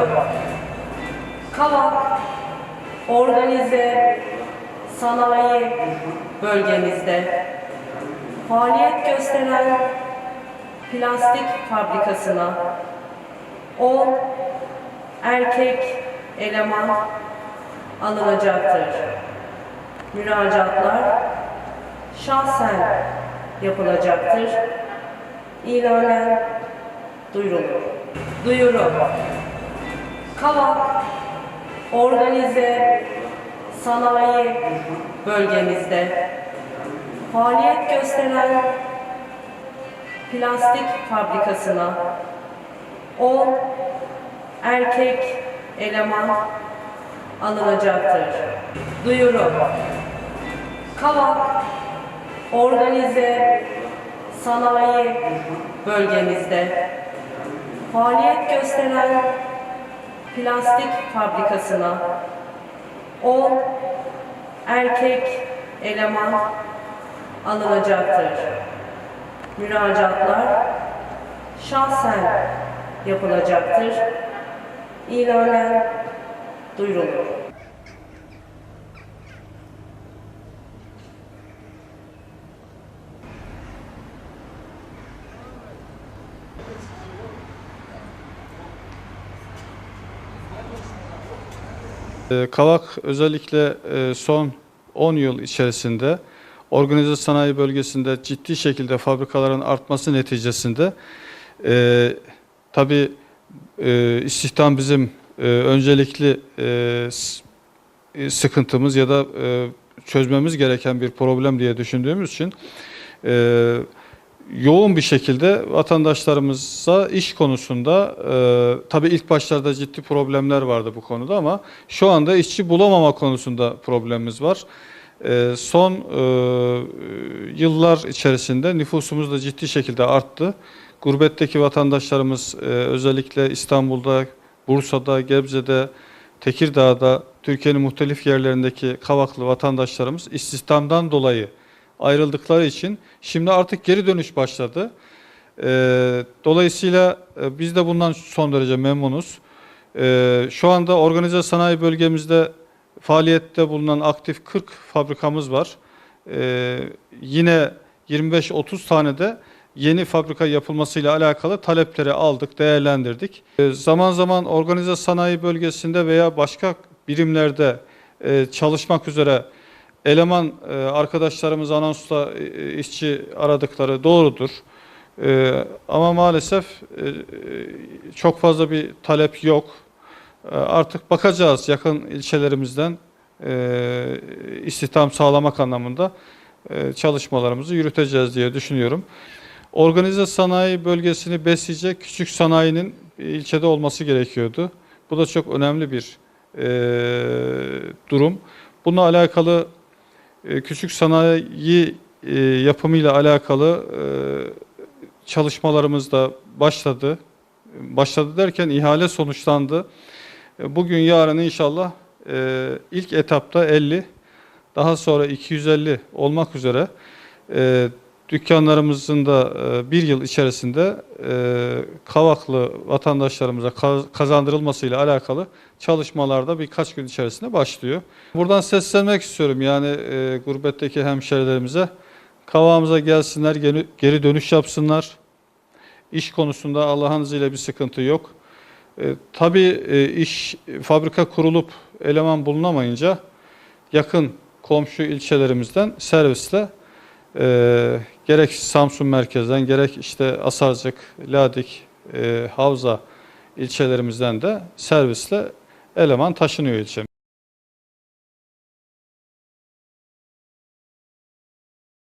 Duyurum. Kavak Organize Sanayi Bölgemizde faaliyet gösteren plastik fabrikasına 10 erkek eleman alınacaktır. Müracaatlar şahsen yapılacaktır. İlanen duyurulur. Duyuru. Kavak Organize Sanayi Bölgemizde faaliyet gösteren plastik fabrikasına 10 erkek eleman alınacaktır. Duyuru. Kavak Organize Sanayi Bölgemizde faaliyet gösteren plastik fabrikasına 10 erkek eleman alınacaktır. Müracaatlar şahsen yapılacaktır. İlanen duyurulur. Ee, Kavak özellikle e, son 10 yıl içerisinde organize sanayi bölgesinde ciddi şekilde fabrikaların artması neticesinde e, tabii e, istihdam bizim öncelikli sıkıntımız ya da çözmemiz gereken bir problem diye düşündüğümüz için e, yoğun bir şekilde vatandaşlarımıza iş konusunda e, tabii ilk başlarda ciddi problemler vardı bu konuda ama şu anda işçi bulamama konusunda problemimiz var. E, son e, yıllar içerisinde nüfusumuz da ciddi şekilde arttı. Gurbetteki vatandaşlarımız e, özellikle İstanbul'da, Bursa'da, Gebze'de, Tekirdağ'da, Türkiye'nin muhtelif yerlerindeki Kavaklı vatandaşlarımız istihdamdan dolayı ayrıldıkları için şimdi artık geri dönüş başladı. Ee, dolayısıyla e, biz de bundan son derece memnunuz. Ee, şu anda organize sanayi bölgemizde faaliyette bulunan aktif 40 fabrikamız var. Ee, yine 25-30 tane de yeni fabrika yapılmasıyla alakalı talepleri aldık, değerlendirdik. Ee, zaman zaman organize sanayi bölgesinde veya başka birimlerde e, çalışmak üzere eleman e, arkadaşlarımız anonsla e, işçi aradıkları doğrudur. E, ama maalesef e, e, çok fazla bir talep yok. E, artık bakacağız yakın ilçelerimizden e, istihdam sağlamak anlamında e, çalışmalarımızı yürüteceğiz diye düşünüyorum. Organize sanayi bölgesini besleyecek küçük sanayinin ilçede olması gerekiyordu. Bu da çok önemli bir e, durum. Bununla alakalı e, küçük sanayi e, yapımıyla alakalı e, çalışmalarımız da başladı. Başladı derken ihale sonuçlandı. E, Bugün yarın inşallah ilk etapta 50, daha sonra 250 olmak üzere dükkanlarımızın da e, bir yıl içerisinde e, Kavaklı vatandaşlarımıza kaz- kazandırılmasıyla alakalı çalışmalarda birkaç gün içerisinde başlıyor. Buradan seslenmek istiyorum yani e, gurbetteki hemşerilerimize. Kavağımıza gelsinler, geri dönüş yapsınlar. İş konusunda Allah'ın izniyle bir sıkıntı yok. E, tabii e, iş fabrika kurulup eleman bulunamayınca yakın komşu ilçelerimizden servisle e, gerek Samsun merkezden gerek işte Asarcık, Ladik, e, Havza ilçelerimizden de servisle eleman taşınıyor ilçemize.